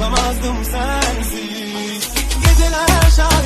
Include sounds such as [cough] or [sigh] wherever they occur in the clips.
yapamazdım sensiz. Geceler şahidim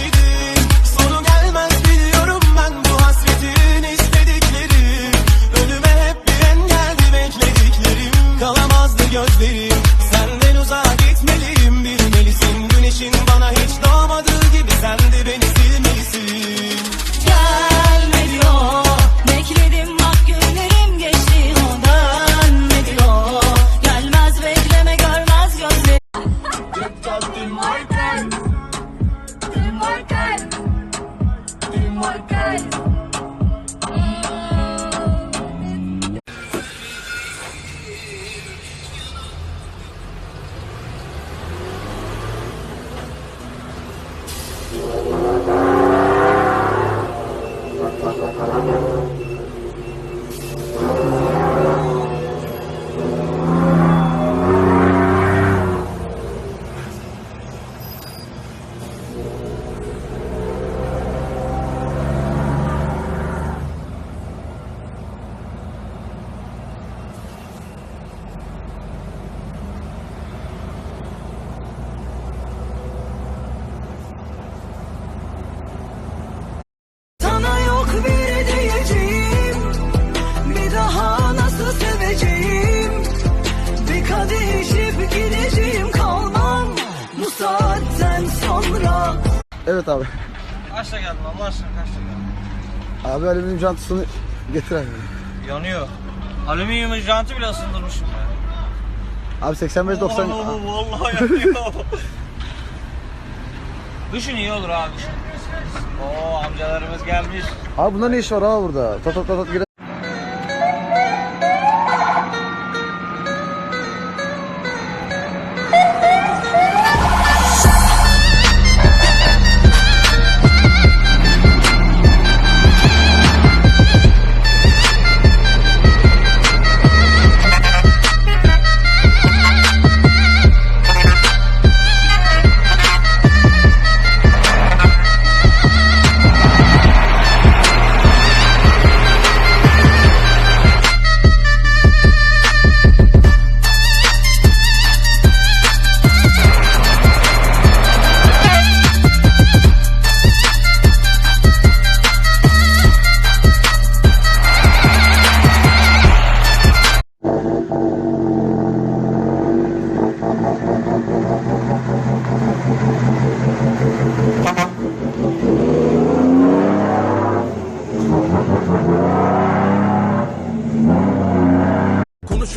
saatten sonra Evet abi. Kaçta geldin Allah aşkına kaçta geldin? Abi alüminyum çantasını getir abi. Yanıyor. Alüminyum jantı bile ısındırmışım ya. Abi 85 90 Oo, vallahi [laughs] yanıyor. Kışın iyi olur abi. Oo amcalarımız gelmiş. Abi bunda ne iş var abi burada? Tat tat tat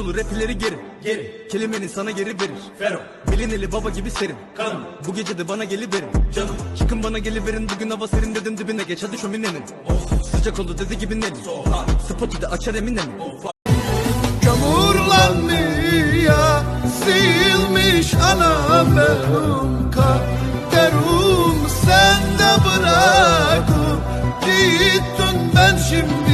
Konuşulur rapleri geri Geri Kelimeni sana geri verir Fero Bilineli baba gibi serin. Kanım. Bu gece de bana geliverin. Canım. Çıkın bana geliverin. Bugün hava serin dedim dibine. Geç hadi şöminenin Oh. Sıcak oldu dedi gibi neli Spotu da açar eminim. Çamurlanmaya silmiş ana benim kaderim sen de bırakıp gittin ben şimdi